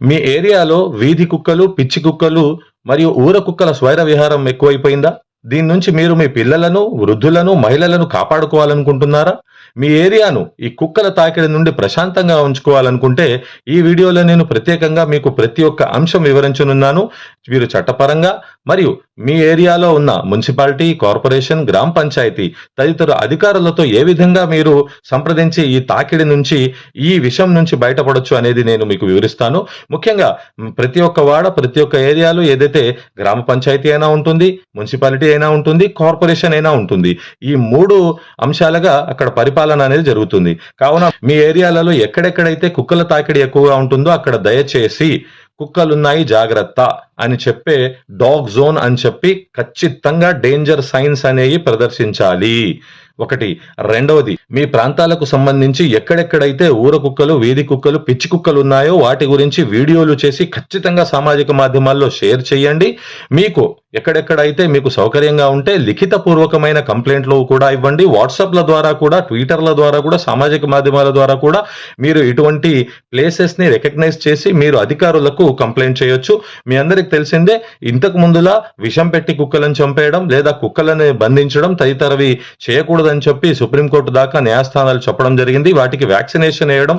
మీ ఏరియాలో వీధి కుక్కలు పిచ్చి కుక్కలు మరియు ఊర కుక్కల స్వైర విహారం ఎక్కువైపోయిందా? దీని నుంచి మీరు మీ పిల్లలను వృద్ధులను మహిళలను కాపాడుకోవాలనుకుంటున్నారా? మీ ఏరియాను ఈ కుక్కల తాకిడి నుండి ప్రశాంతంగా ఉంచుకోవాలనుకుంటే ఈ వీడియోలో నేను ప్రత్యేకంగా మీకు ప్రతి ఒక్క అంశం వివరించనున్నాను. మీరు చట్టపరంగా మరియు మీ ఏరియాలో ఉన్న మున్సిపాలిటీ కార్పొరేషన్ గ్రామ పంచాయతీ తదితర అధికారులతో ఏ విధంగా మీరు సంప్రదించి ఈ తాకిడి నుంచి ఈ విషయం నుంచి బయటపడొచ్చు అనేది నేను మీకు వివరిస్తాను. ముఖ్యంగా ప్రతి ఒక్క వాడ ప్రతి ఒక్క ఏరియాలో ఏదైతే గ్రామ పంచాయతీ అయినా ఉంటుంది మున్సిపాలిటీ అయినా ఉంటుంది కార్పొరేషన్ అయినా ఉంటుంది ఈ మూడు అంశాలుగా అక్కడ పరిపాలన అనేది జరుగుతుంది. కావున మీ ఏరియాలలో ఎక్కడెక్కడైతే కుక్కల తాకిడి ఎక్కువగా ఉంటుందో అక్కడ దయచేసి కుక్కలున్నాయి జాగ్రత్త అని చెప్పే డాగ్ జోన్ అని చెప్పి ఖచ్చితంగా డేంజర్ సైన్స్ అనేవి ప్రదర్శించాలి. ఒకటి. రెండవది మీ ప్రాంతాలకు సంబంధించి ఎక్కడెక్కడైతే ఊర కుక్కలు వీధి కుక్కలు పిచ్చి కుక్కలు ఉన్నాయో వాటి గురించి వీడియోలు చేసి ఖచ్చితంగా సామాజిక మాధ్యమాల్లో షేర్ చేయండి. మీకు ఎక్కడెక్కడైతే మీకు సౌకర్యంగా ఉంటే లిఖిత పూర్వకమైన కంప్లైంట్లు కూడా ఇవ్వండి. వాట్సాప్ల ద్వారా కూడా ట్విట్టర్ల ద్వారా కూడా సామాజిక మాధ్యమాల ద్వారా కూడా మీరు ఇటువంటి ప్లేసెస్ని రికగ్నైజ్ చేసి మీరు అధికారులకు కంప్లైంట్ చేయొచ్చు. మీ అందరికి తెలిసిందే ఇంతకు ముందులా విషం పెట్టి కుక్కలను చంపేయడం లేదా కుక్కలను బంధించడం తదితరవి చేయకూడదని చెప్పి సుప్రీంకోర్టు దాకా న్యాయస్థానాలు చెప్పడం జరిగింది. వాటికి వ్యాక్సినేషన్ వేయడం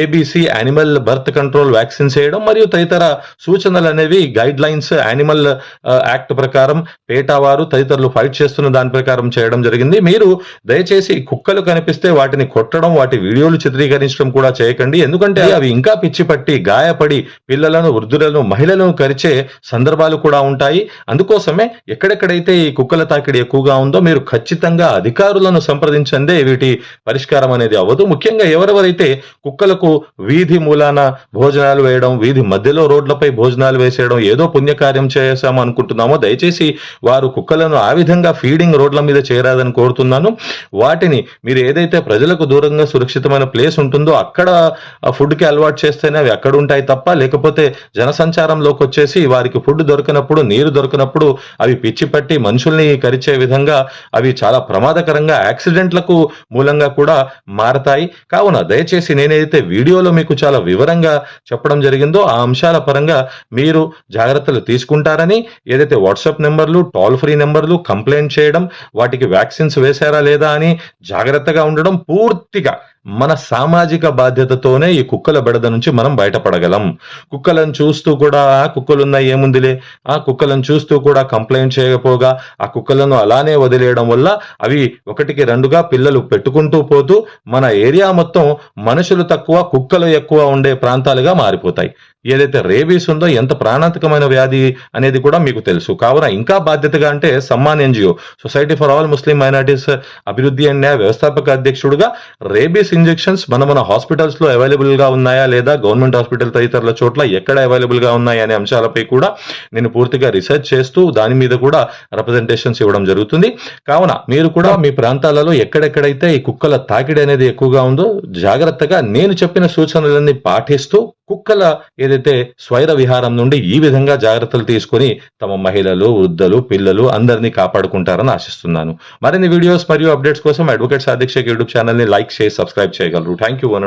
ABC animal birth control vaccines వేయడం మరియు తదితర సూచనలు అనేవి గైడ్ లైన్స్ యానిమల్ యాక్ట్ ప్రకారం పేటా వారు తదితరులు ఫైట్ చేస్తున్న దాని ప్రకారం చేయడం జరిగింది. మీరు దయచేసి కుక్కలు కనిపిస్తే వాటిని కొట్టడం వాటి వీడియోలు చిత్రీకరించడం కూడా చేయకండి. ఎందుకంటే అవి ఇంకా పిచ్చి పట్టి గాయపడి పిల్లలను వృద్ధులను మహిళలను కరిచే సందర్భాలు కూడా ఉంటాయి. అందుకోసమే ఎక్కడెక్కడైతే ఈ కుక్కల తాకిడి ఎక్కువగా ఉందో మీరు ఖచ్చితంగా అధికారులను సంప్రదించందే వీటి పరిష్కారం అనేది అవ్వదు. ముఖ్యంగా ఎవరెవరైతే కుక్కలకు వీధి మూలాన భోజనాలు వేయడం వీధి మధ్యలో రోడ్లపై భోజనాలు వేసేయడం ఏదో పుణ్యకార్యం చేశాము అనుకుంటున్నామో దయచేసి వారు కుక్కలను ఆ విధంగా ఫీడింగ్ రోడ్ల మీద చేరాదని కోరుతున్నాను. వాటిని మీరు ఏదైతే ప్రజలకు దూరంగా సురక్షితమైన ప్లేస్ ఉంటుందో అక్కడ ఫుడ్కి అలవాటు చేస్తేనే అవి అక్కడ ఉంటాయి తప్ప లేకపోతే జనసంచారంలోకి వచ్చేసి వారికి ఫుడ్ దొరికినప్పుడు నీరు దొరికినప్పుడు అవి పిచ్చి పట్టి మనుషుల్ని కరిచే విధంగా అవి చాలా ప్రమాదకరంగా యాక్సిడెంట్లకు మూలంగా కూడా మారతాయి. కావున దయచేసి నేనైతే వీడియోలో మీకు చాలా వివరంగా చెప్పడం జరిగిందో ఆ అంశాల పరంగా మీరు జాగ్రత్తలు తీసుకుంటారని ఏదైతే వాట్సాప్ నెంబర్లు టోల్ ఫ్రీ నెంబర్లు కంప్లైంట్ చేయడం వాటికి వ్యాక్సిన్స్ వేశారా లేదా అని జాగ్రత్తగా ఉండడం పూర్తిగా మన సామాజిక బాధ్యతతోనే ఈ కుక్కల బెడద నుంచి మనం బయటపడగలం. కుక్కలను చూస్తూ కూడా "ఆ, కుక్కలున్నాయి ఏముందిలే? ఆ కుక్కలను చూస్తూ కూడా కంప్లైంట్ చేయకపోగా ఆ కుక్కలను అలానే వదిలేయడం వల్ల అవి ఒకటికి రెండుగా పిల్లలు పెట్టుకుంటూ పోతూ మన ఏరియా మొత్తం మనుషులు తక్కువ కుక్కలు ఎక్కువ ఉండే ప్రాంతాలుగా మారిపోతాయి. ఏదైతే రేబీస్ ఉందో ఎంత ప్రాణాంతకమైన వ్యాధి అనేది కూడా మీకు తెలుసు. కావున ఇంకా బాధ్యతగా అంటే Samman NGO society for all Muslim minorities అభివృద్ధి అనే వ్యవస్థాపక అధ్యక్షుడుగా రేబీస్ ఇంజెక్షన్స్ మన మన హాస్పిటల్స్లో అవైలబుల్గా ఉన్నాయా లేదా? గవర్నమెంట్ హాస్పిటల్ తదితరుల చోట్ల ఎక్కడ అవైలబుల్గా ఉన్నాయా అనే అంశాలపై కూడా నేను పూర్తిగా రీసెర్చ్ చేస్తూ దాని మీద కూడా రిప్రజెంటేషన్స్ ఇవ్వడం జరుగుతుంది. కావున మీరు కూడా మీ ప్రాంతాలలో ఎక్కడెక్కడైతే ఈ కుక్కల తాకిడి అనేది ఎక్కువగా ఉందో జాగ్రత్తగా నేను చెప్పిన సూచనలన్నీ పాటిస్తూ కుక్కల ఏదైతే స్వైర విహారం నుండి ఈ విధంగా జాగ్రత్తలు తీసుకొని తమ మహిళలు వృద్ధులు పిల్లలు అందరినీ కాపాడుకుంటారని ఆశిస్తున్నాను. మరిన్ని వీడియోస్ మరియు అప్డేట్స్ కోసం అడ్వకేట్స్ అధ్యక్ష యూట్యూబ్ ఛానల్ని లైక్ చేసి సబ్స్క్రైబ్ చేయగలరు. Thank you one